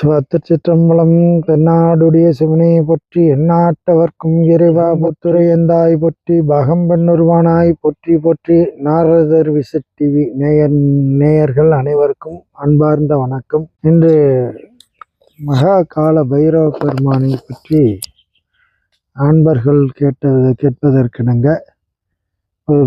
சிவத்திருச்சிற்றம்பலம் தென்னாடுடைய சிவனை போற்றி எந்நாட்டவர்க்கும் இறைவா புத்துரை எந்தாய் போற்றி பாகம் பெண்ணுருவானாய் போற்றி போற்றி நாரதர் விசிட் டிவி நேயர் நேயர்கள் அனைவருக்கும் அன்பார்ந்த வணக்கம். இன்று மகா கால பைரவ பெருமானை பற்றி அன்பர்கள் கேட்டது கேட்பதற்கிணங்க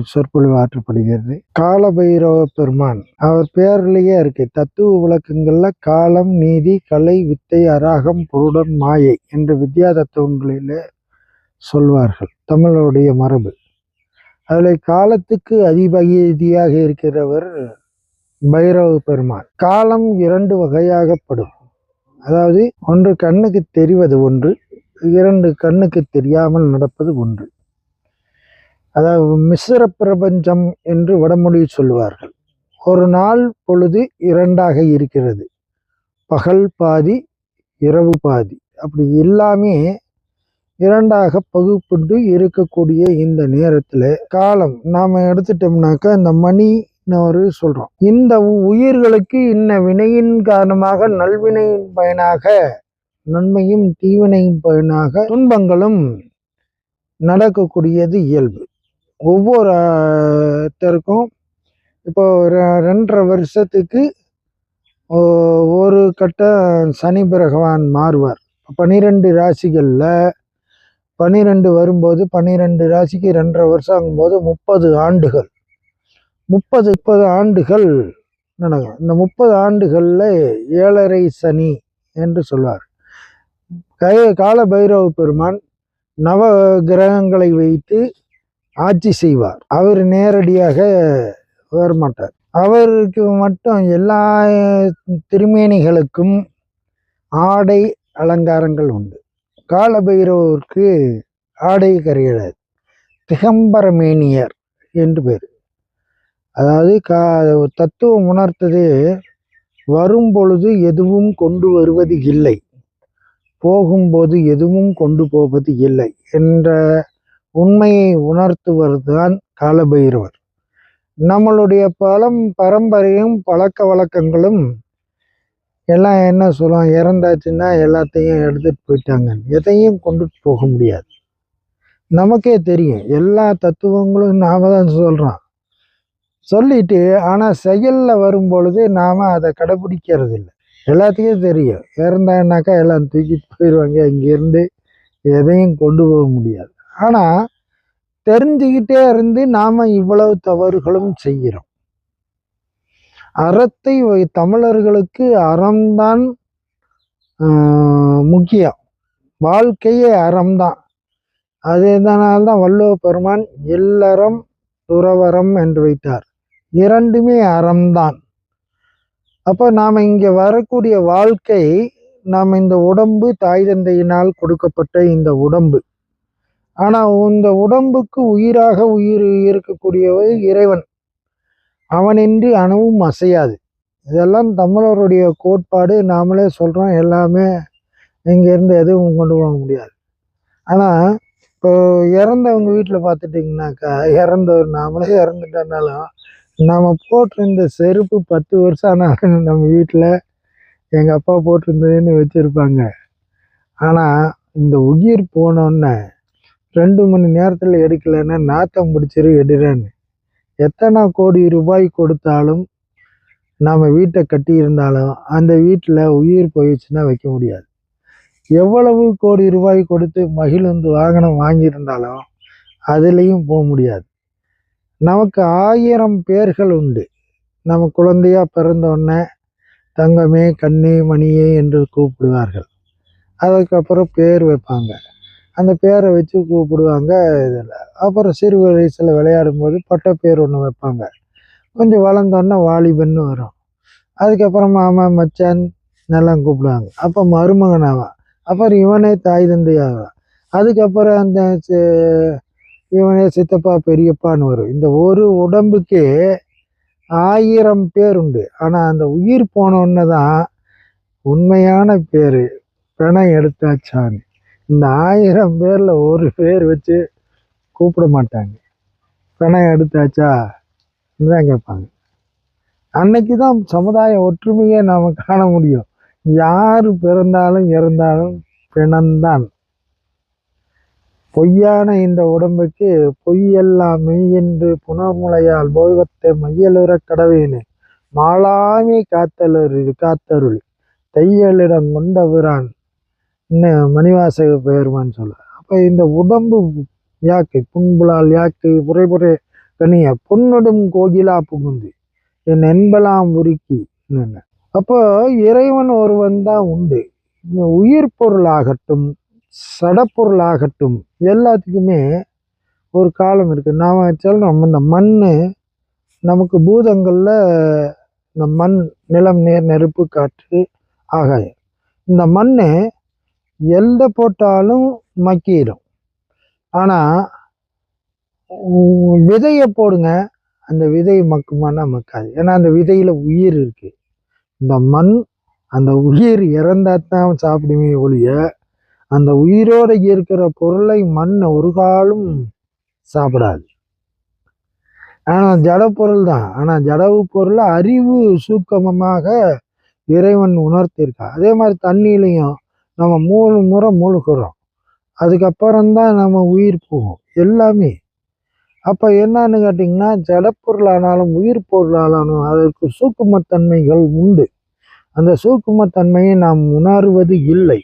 சொற்பொழிவு ஆற்றப்படுகிறது. கால பைரவ பெருமான் அவர் பேர்லயே இருக்கு தத்துவ விளக்கங்கள்ல காலம் நீதி கலை வித்தை அராகம் பொருடன் மாயை என்ற வித்யா தத்துவங்களிலே சொல்வார்கள். தமிழருடைய மரபு. அதில் காலத்துக்கு அதிபகிதியாக இருக்கிறவர் பைரவ பெருமான். காலம் இரண்டு வகையாகப்படும். அதாவது ஒன்று கண்ணுக்கு தெரிவது ஒன்று இரண்டு கண்ணுக்கு தெரியாமல் நடப்பது ஒன்று. அதாவது மிஸ்ர பிரபஞ்சம் என்று வடமொழி சொல்லுவார்கள். ஒரு நாள் பொழுது இரண்டாக இருக்கிறது. பகல் பாதி இரவு பாதி. அப்படி எல்லாமே இரண்டாக பகுப்பிட்டு இருக்கக்கூடிய இந்த நேரத்தில் காலம். நாம் எடுத்துட்டோம்னாக்கா இந்த மணி ஒரு சொல்கிறோம் இந்த உயிர்களுக்கு இன்ன வினையின் காரணமாக நல்வினையின் பயனாக நன்மையும் தீவினையின் பயனாக துன்பங்களும் நடக்கக்கூடியது இயல்பு. ஒவ்வொருத்தருக்கும் இப்போ ரெண்டரை வருஷத்துக்கு ஒரு கட்ட சனி பகவான் மாறுவார். பனிரெண்டு ராசிகளில் பன்னிரெண்டு வரும்போது பன்னிரெண்டு ராசிக்கு ரெண்டரை வருஷம் ஆகும்போது முப்பது ஆண்டுகள். முப்பது முப்பது ஆண்டுகள் நடக்கும் இந்த முப்பது ஆண்டுகளில் ஏழரை சனி என்று சொல்வார். கய கால பைரவ பெருமான் நவ கிரகங்களை வைத்து ஆட்சி செய்வார். அவர் நேரடியாக வரமாட்டார். அவருக்கு மட்டும் எல்லா திருமேனிகளுக்கும் ஆடை அலங்காரங்கள் உண்டு. காலபைரவருக்கு ஆடை கிடையாது திகம்பரமேனியர் என்று பேர். அதாவது கா தத்துவம் உணர்த்தது வரும் பொழுது எதுவும் கொண்டு வருவது இல்லை. போகும்போது எதுவும் கொண்டு போவது இல்லை என்ற உண்மையை உணர்த்துவதுதான் காலபைரவர். நம்மளுடைய பழம் பரம்பரையும் பழக்க வழக்கங்களும் எல்லாம் என்ன சொல்லுவோம் இறந்தாச்சுன்னா எல்லாத்தையும் எடுத்துட்டு போயிட்டாங்க. எதையும் கொண்டுட்டு போக முடியாது. நமக்கே தெரியும். எல்லா தத்துவங்களும் நாம தான் சொல்கிறோம் சொல்லிட்டு ஆனால் செயலில் வரும்பொழுது நாம் அதை கடைபிடிக்கிறது இல்லை எல்லாத்தையும் தெரியும். இறந்தான்னாக்கா எல்லாம் தூக்கிட்டு போயிடுவாங்க இங்கேருந்து எதையும் கொண்டு போக முடியாது. ஆனால் தெரிஞ்சுக்கிட்டே இருந்து நாம் இவ்வளவு தவறுகளும் செய்கிறோம். அறத்தை வை- தமிழர்களுக்கு அறம்தான் முக்கியம். வாழ்க்கையே அறம்தான். அதனால்தான் வள்ளுவ பெருமான் இல்லறம் துறவரம் என்று வைத்தார். இரண்டுமே அறம்தான். அப்போ நாம் இங்கே வரக்கூடிய வாழ்க்கை நாம் இந்த உடம்பு தாய் தந்தையினால் கொடுக்கப்பட்ட இந்த உடம்பு. ஆனால் இந்த உடம்புக்கு உயிராக உயிர் இருக்கக்கூடியவை இறைவன். அவனின்றி அணுவும் அசையாது. இதெல்லாம் தமிழருடைய கோட்பாடு. நாமளே சொல்கிறோம் எல்லாமே இங்கேருந்து எதுவும் கொண்டு போக முடியாது. ஆனால் இப்போ இறந்தவங்க வீட்டில் பார்த்துட்டிங்கனாக்கா இறந்தவர் நாமளே இறந்துட்டனாலும் நம்ம போட்டிருந்த செருப்பு பத்து வருஷம் ஆனாலும் நம்ம வீட்டில் எங்கள் அப்பா போட்டிருந்ததுன்னு வச்சுருப்பாங்க. ஆனால் இந்த உயிர் போனோன்னே ரெண்டு மணி நேரத்தில் எடுக்கலைன்னா நாத்தம் பிடிச்சிரு எடுறேன்னு. எத்தனை கோடி ரூபாய் கொடுத்தாலும் நாம் வீட்டை கட்டி இருந்தாலும் அந்த வீட்டில் உயிர் போயிடுச்சுன்னா வைக்க முடியாது. எவ்வளவு கோடி ரூபாய் கொடுத்து மகிழ்ந்து வாகனம் வாங்கியிருந்தாலும் அதுலேயும் போக முடியாது. நமக்கு ஆயிரம் பேர்கள் உண்டு. நம்ம குழந்தையா பிறந்தோடனே தங்கமே கண்ணே மணியே என்று கூப்பிடுவார்கள். அதுக்கப்புறம் பேர் வைப்பாங்க. அந்த பேரை வச்சு கூப்பிடுவாங்க இதில். அப்புறம் சிறு வயசில் விளையாடும் போது பட்ட பேர் ஒன்று வைப்பாங்க. கொஞ்சம் வளர்ந்தோன்னே வாலிபன்னு வரும். அதுக்கப்புறம் மாமா மச்சான் எல்லாம் கூப்பிடுவாங்க. அப்போ மருமகன் ஆவான் அப்புறம் இவனே தாய் தந்தை ஆவான் அதுக்கப்புறம் அந்த இவனே சித்தப்பா பெரியப்பான்னு வரும். இந்த ஒரு உடம்புக்கே ஆயிரம் பேர் உண்டு. ஆனால் அந்த உயிர் போனோன்னு தான் உண்மையான பேர் பிணம் எடுத்தாச்சான்னு. இந்த ஆயிரம் பேரில் ஒரு பேர் வச்சு கூப்பிட மாட்டாங்க. பிணம் எடுத்தாச்சா? தான் கேட்பாங்க. அன்னைக்கு தான் சமுதாய ஒற்றுமையை நாம் காண முடியும். யார் பிறந்தாலும் இறந்தாலும் பிணந்தான் பொய்யான இந்த உடம்புக்கு பொய்யெல்லாம் மெய் என்று புனர்முலையால் போய்வத்தை மையலுற கடவேனே. மாளாமி காத்தலரு காத்தருள். தையலிடம் கொண்டவரான் இன்னும் மணிவாசக பெயர்மான்னு சொல்ல அப்போ இந்த உடம்பு யாக்கை புண்புலால் யாக்கை புரைபுரை கனிய பொன்னுடும் கோகிலா புகுந்து என் என்பலாம் உருக்கி என்னென்ன. அப்போ இறைவன் ஒருவன் தான் உண்டு. இந்த உயிர் பொருளாகட்டும் சடப்பொருளாகட்டும் எல்லாத்துக்குமே ஒரு காலம் இருக்குது நாம் சொல்கிறோம் இந்த மண் நமக்கு பூதங்களில் இந்த மண் நிலம் நீர் நெருப்பு காற்று ஆகாயம். இந்த மண் எந்த போட்டாலும் மக்கிடும் ஆனால் விதையை போடுங்க. அந்த விதை மக்குமானா மக்காது. ஏன்னா அந்த விதையில் உயிர் இருக்குது இந்த மண் அந்த உயிர் இறந்தாதான் சாப்பிடுமே ஒழிய அந்த உயிரோடு இருக்கிற பொருளை மண்ணை ஒரு காலம் சாப்பிடாது. ஆனால் ஜட பொருள் தான். ஆனால் ஜடவு பொருளை அறிவு சூக்கமமாக இறைவன் உணர்த்தியிருக்கா அதே மாதிரி தண்ணியிலையும் நம்ம மூணு முறை மூழ்கிறோம். அதுக்கப்புறம்தான் நம்ம உயிர் போகும் எல்லாமே. அப்போ என்னன்னு கேட்டிங்கன்னா ஜடப்பொருளானாலும் உயிர் பொருளானாலும் அதற்கு சூக்குமத்தன்மைகள் உண்டு. அந்த சூக்குமத்தன்மையை நாம் உணர்வது இல்லை.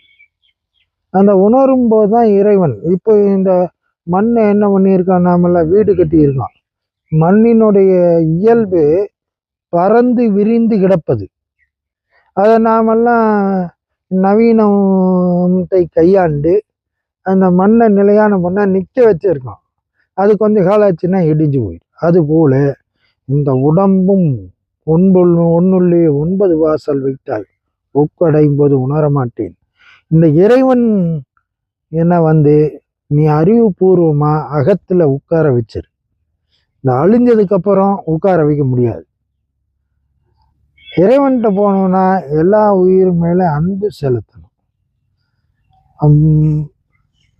அந்த உணரும் போது தான் இறைவன். இப்போ இந்த மண்ணை என்ன பண்ணியிருக்கான்? நாமெல்லாம் வீடு கட்டியிருக்கோம். மண்ணினுடைய இயல்பு பறந்து விரிந்து கிடப்பது. அதை நாமெல்லாம் நவீனத்தை கையாண்டு அந்த மண்ணை நிலையான மண்ணை நிற்க வச்சிருக்கோம் அது கொஞ்சம் காலம் ஆச்சுன்னா இடிஞ்சு போயிடும். அதுபோல் இந்த உடம்பும் ஒன்புள் ஒன்றுள்ளே ஒன்பது வாசல் வைத்தால் ஒக்கடையும்போது உணர மாட்டேன் இந்த இறைவன் என்ன வந்து நீ அறிவுபூர்வமாக அகத்தில் உட்கார வச்சிரு. இந்த அழிஞ்சதுக்கப்புறம் உட்கார வைக்க முடியாது. இறைவன்கிட்ட போனோம்னா எல்லா உயிர் மேலே அன்பு செலுத்தணும்.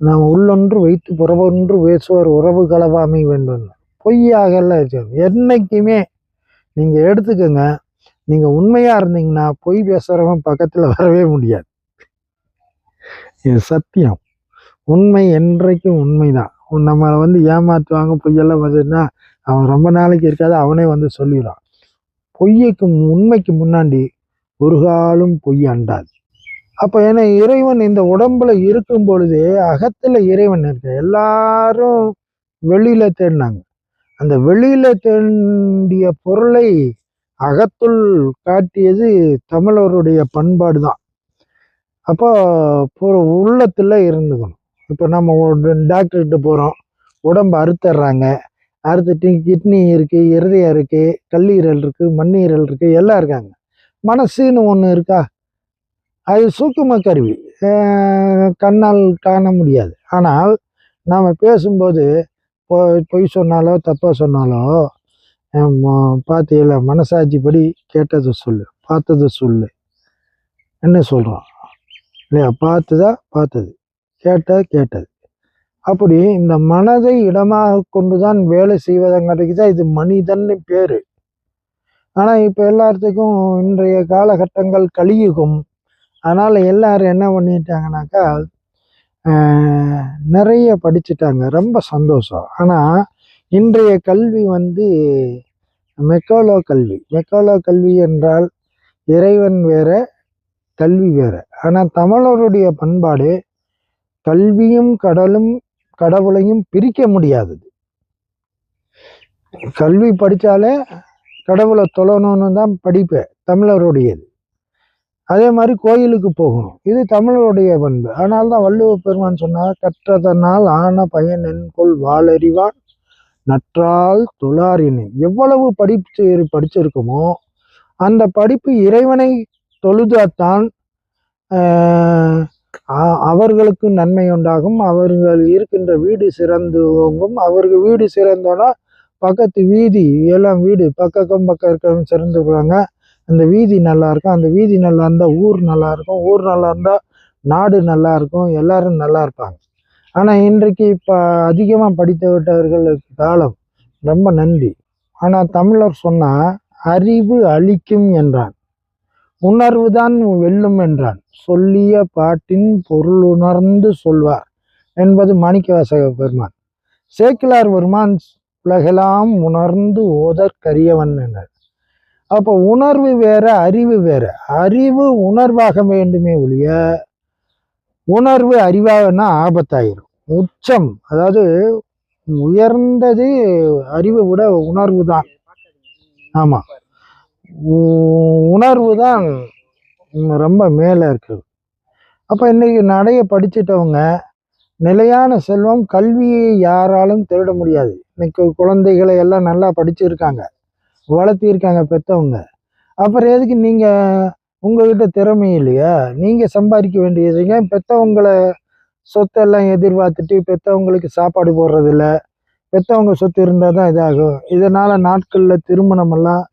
நாம் உள்ளொன்று வைத்து புறவொன்று பேசுவார் உறவு கலவாமை வேண்டும். பொய்யாகல வச்சுக்கணும் என்னைக்குமே நீங்கள் எடுத்துக்கோங்க. நீங்கள் உண்மையாக இருந்தீங்கன்னா பொய் பேசுகிறவன் பக்கத்தில் வரவே முடியாது. இது சத்தியம். உண்மை என்றைக்கும் உண்மைதான். தான் நம்மளை வந்து ஏமாற்றுவாங்க பொய்யெல்லாம் பார்த்தீங்கன்னா அவன் ரொம்ப நாளைக்கு இருக்காது அவனே வந்து சொல்லிடுறான் பொய்யைக்கும் உண்மைக்கு முன்னாடி ஒரு காலும் பொய் அண்டாது. அப்போ ஏன்னா இறைவன் இந்த உடம்புல இருக்கும் பொழுதே அகத்தில் இறைவன் இருக்க எல்லாரும் வெளியில் தேடினாங்க. அந்த வெளியில் தேண்டிய பொருளை அகத்துள் காட்டியது தமிழருடைய பண்பாடு தான் அப்போ உள்ளத்தில் இருந்துக்கணும். இப்போ நம்ம ஒரு டாக்டர்கிட்ட போகிறோம் உடம்பு அறுத்துடுறாங்க அறுத்துட்டு கிட்னி இருக்குது இருதயம் இருக்குது கல்லீரல் இருக்குது மண்ணீரல் இருக்குது எல்லாம் இருக்காங்க. மனசுன்னு ஒன்று இருக்கா? அது சூக்கும கருவி. கண்ணால் காண முடியாது. ஆனால் நாம் பேசும்போது பொ- பொய் சொன்னாலோ தப்பாக சொன்னாலோ பார்த்தியில மனசாட்சிப்படி கேட்டதை சொல்லு பார்த்ததை சொல்லு. என்ன சொல்கிறோம் இல்லையா? பார்த்ததா பார்த்தது. கேட்ட கேட்டது. அப்படி இந்த மனதை இடமாக கொண்டுதான் வேலை செய்வதங்கிறதுக்கு தான் இது மனிதன்னு பேர். ஆனால் இப்போ எல்லாத்துக்கும் இன்றைய காலகட்டங்கள் கலியுகம். அதனால் எல்லாரும் என்ன பண்ணிட்டாங்கனாக்கா நிறைய படிச்சுட்டாங்க. ரொம்ப சந்தோஷம். ஆனால் இன்றைய கல்வி வந்து மெக்காலோ கல்வி. மெக்காலோ கல்வி என்றால் இறைவன் வேற கல்வி வேற. ஆனால் தமிழருடைய பண்பாடு கல்வியும் கடலும் கடவுளையும் பிரிக்க முடியாதது. கல்வி படித்தாலே கடவுளை தொழணும்னு தான் படிப்பேன் தமிழருடையது. அதே மாதிரி கோயிலுக்கு போகணும். இது தமிழருடைய பண்பு. ஆனால் தான் வள்ளுவ பெருமான் சொன்னார் கற்றதனால் ஆன பயன் என்கொள் வாளறிவான் நற்றால் தொழாரினை எவ்வளவு படிப்பு படிச்சிருக்குமோ அந்த படிப்பு இறைவனை தொழுதாத்தான் அவர்களுக்கும் அவர்களுக்கு நன்மை உண்டாகும். அவர்கள் இருக்கின்ற வீடு சிறந்து ஓங்கும். அவர்கள் வீடு சிறந்தோன்னா பக்கத்து வீதி எல்லாம் வீடு பக்கம் பக்கம் இருக்கிறவங்க சிறந்துருவாங்க அந்த வீதி நல்லா இருக்கும். அந்த வீதி நல்லா இருந்தால் ஊர் நல்லா இருக்கும். ஊர் நல்லா இருந்தால் நாடு நல்லா இருக்கும். எல்லாரும் நல்லா இருப்பாங்க. ஆனால் இன்றைக்கு இப்போ அதிகமாக படித்து விட்டவர்களுக்கு காலம் ரொம்ப நன்றி. ஆனால் தமிழர் சொன்னால் அறிவு அழிக்கும் என்றான். உணர்வுதான் வெல்லும் என்றான். சொல்லிய பாட்டின் பொருள் உணர்ந்து சொல்வார் என்பது மாணிக்கவாசக பெருமான். சேக்கிலார் பெருமான் உலகெல்லாம் உணர்ந்து ஓதற்கரியவன் என்றார். அப்போ உணர்வு வேற அறிவு வேற. அறிவு உணர்வாக வேண்டுமே ஒழிய உணர்வு அறிவாகனா ஆபத்தாயிரும். உச்சம் அதாவது உயர்ந்தது அறிவை விட உணர்வு தான் ஆமாம் உணர்வு தான் ரொம்ப மேலே இருக்குது அப்போ இன்றைக்கி நடைய படிச்சிட்டவங்க நிலையான செல்வம் கல்வியை யாராலும் திருட முடியாது. இன்னைக்கு குழந்தைகளை எல்லாம் நல்லா படிச்சிருக்காங்க வளர்த்திருக்காங்க பெற்றவங்க அப்புறம் எதுக்கு நீங்கள் உங்கள்கிட்ட திறமை இல்லையா? நீங்கள் சம்பாதிக்க வேண்டியதுங்க பெற்றவங்களை சொத்தெல்லாம் எதிர்பார்த்துட்டு பெற்றவங்களுக்கு சாப்பாடு போடுறதில்ல? பெற்றவங்க சொத்து இருந்தால் தான் இதாகும். இதனால் நாட்களில் திருமணமெல்லாம்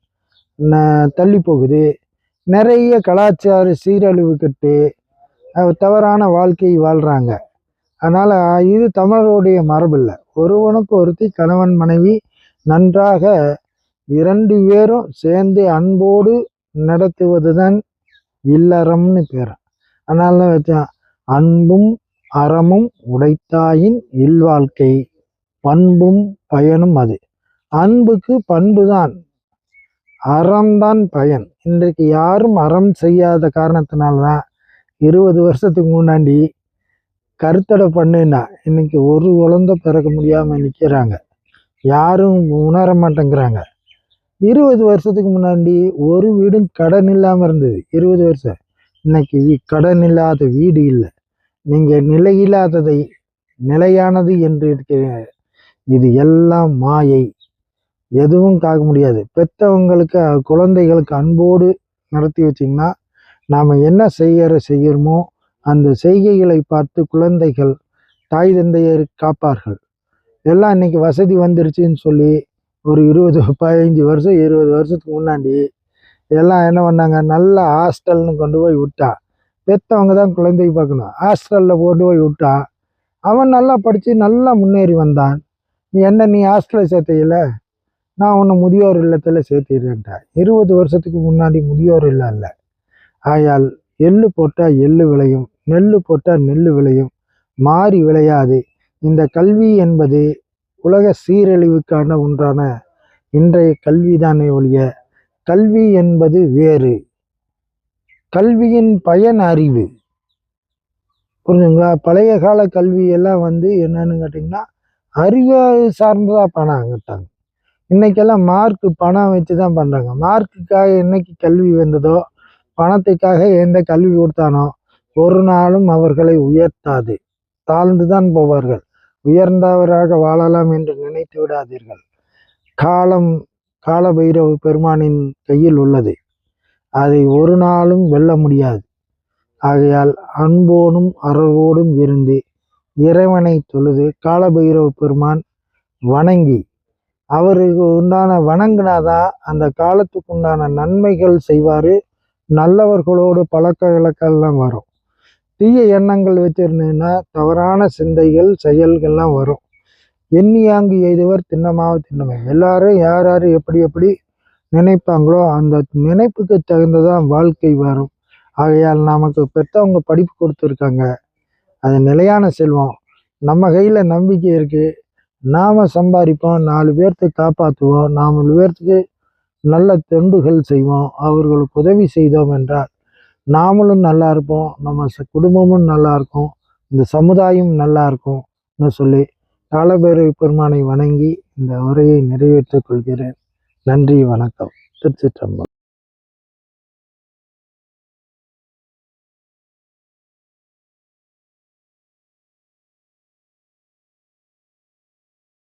தள்ளி போகுது நிறைய கலாச்சார சீரழிவுக்கிட்டு தவறான வாழ்க்கை வாழ்கிறாங்க அதனால் இது தமிழருடைய மரபில்லை ஒருவனுக்கு ஒருத்தி கணவன் மனைவி நன்றாக இரண்டு பேரும் சேர்ந்து அன்போடு நடத்துவது தான் இல்லறம்னு பேர் அதனால தான் வச்சான் அன்பும் அறமும் உடைத்தாயின் இல்வாழ்க்கை பண்பும் பயனும் அது. அன்புக்கு பண்பு தான் அறம்தான் பயன். இன்றைக்கு யாரும் அறம் செய்யாத காரணத்தினால்தான் இருபது வருஷத்துக்கு முன்னாடி கருத்தடை பண்ணுன்னா இன்னைக்கு ஒரு குழந்தை பிறக்க முடியாமல் நிற்கிறாங்க யாரும் உணர மாட்டேங்கிறாங்க. இருபது வருஷத்துக்கு முன்னாடி ஒரு வீடும் கடன் இல்லாமல் இருந்தது. இருபது வருஷம். இன்னைக்கு கடன் இல்லாத வீடு இல்லை. நீங்கள் நிலையில்லாததை நிலையானது என்று இருக்கிற இது எல்லாம் மாயை. எதுவும் காக்க முடியாது. பெற்றவங்களுக்கு குழந்தைகளுக்கு அன்போடு நடத்தி வச்சிங்கன்னா நாம் என்ன செய்கிற செய்கிறோமோ அந்த செய்கைகளை பார்த்து குழந்தைகள் தாய் தந்தையர் காப்பார்கள். எல்லாம் இன்னைக்கு வசதி வந்துருச்சுன்னு சொல்லி ஒரு இருபது பதினஞ்சு வருஷம் இருபது வருஷத்துக்கு முன்னாடி எல்லாம் என்ன பண்ணாங்க? நல்ல ஹாஸ்டல்னு கொண்டு போய் விட்டா. பெற்றவங்க தான் குழந்தைக்கு பார்க்கணும். ஹாஸ்டலில் போட்டு போய் விட்டா அவன் நல்லா படித்து நல்லா முன்னேறி வந்தான். நீ என்ன நீ ஹாஸ்டலில் சேர்த்தையில நான் உன்னை முதியோர் இல்லத்தில் சேர்த்திடுறேன்ட்டா இருபது வருஷத்துக்கு முன்னாடி முதியோர் இல்லம் இல்லை. ஆயால் எள்ளு போட்டால் எள்ளு விளையும் நெல் போட்டால் நெல் விளையும். மாறி விளையாது. இந்த கல்வி என்பது உலக சீரழிவுக்கான ஒன்றான இன்றைய கல்வி தானே ஒழிய கல்வி என்பது வேறு. கல்வியின் பயன் அறிவு. புரிஞ்சுங்களா? பழைய கால கல்வியெல்லாம் வந்து என்னன்னு கேட்டிங்கன்னா அறிவு சார்ந்ததாக பணம் அங்கிட்டாங்க. இன்னைக்கெல்லாம் மார்க் பணம் வச்சு தான் பண்ணுறாங்க மார்க்குக்காக என்னைக்கு கல்வி வந்ததோ பணத்துக்காக எந்த கல்வி கொடுத்தானோ ஒரு நாளும் அவர்களை உயர்த்தாது. தாழ்ந்து தான் போவார்கள். உயர்ந்தவராக வாழலாம் என்று நினைத்து விடாதீர்கள். காலம் கால பைரவ பெருமானின் கையில் உள்ளது. அதை ஒரு நாளும் வெல்ல முடியாது. ஆகையால் அன்போடும் அறவோடும் இருந்து இறைவனை தொழுது காலபைரவ பெருமான் வணங்கி அவருக்கு உண்டான வணங்கினாதான் அந்த காலத்துக்கு உண்டான நன்மைகள் செய்வார். நல்லவர்களோடு பழக்க இழக்கெல்லாம் வரும். தீய எண்ணங்கள் வச்சிருந்தீங்கன்னா தவறான சிந்தைகள் செயல்கள்லாம் வரும். எண்ணியாங்கு எய்துவர் திண்ணமாக திண்ணமை. எல்லாரும் யார் யார் எப்படி எப்படி நினைப்பாங்களோ அந்த நினைப்புக்கு தகுந்ததான் வாழ்க்கை வரும். ஆகையால் நமக்கு பெற்றவங்க படிப்பு கொடுத்துருக்காங்க. அது நிலையான செல்வம். நம்ம கையில் நம்பிக்கை இருக்குது நாம் சம்பாதிப்போம் நாலு பேர்த்தை காப்பாற்றுவோம் நாலு பேர்த்துக்கு நல்ல தொண்டுகள் செய்வோம் அவர்களுக்கு உதவி செய்தோம் என்றால் நாமளும் நல்லா இருப்போம் நம்ம குடும்பமும் நல்லா இருக்கும் இந்த சமுதாயம் நல்லா இருக்கும்னு சொல்லி காலபைரவி பெருமானை வணங்கி இந்த உரையை நிறைவேற்றிக் கொள்கிறேன். நன்றி வணக்கம். திருச்சிற்றம்பலம்.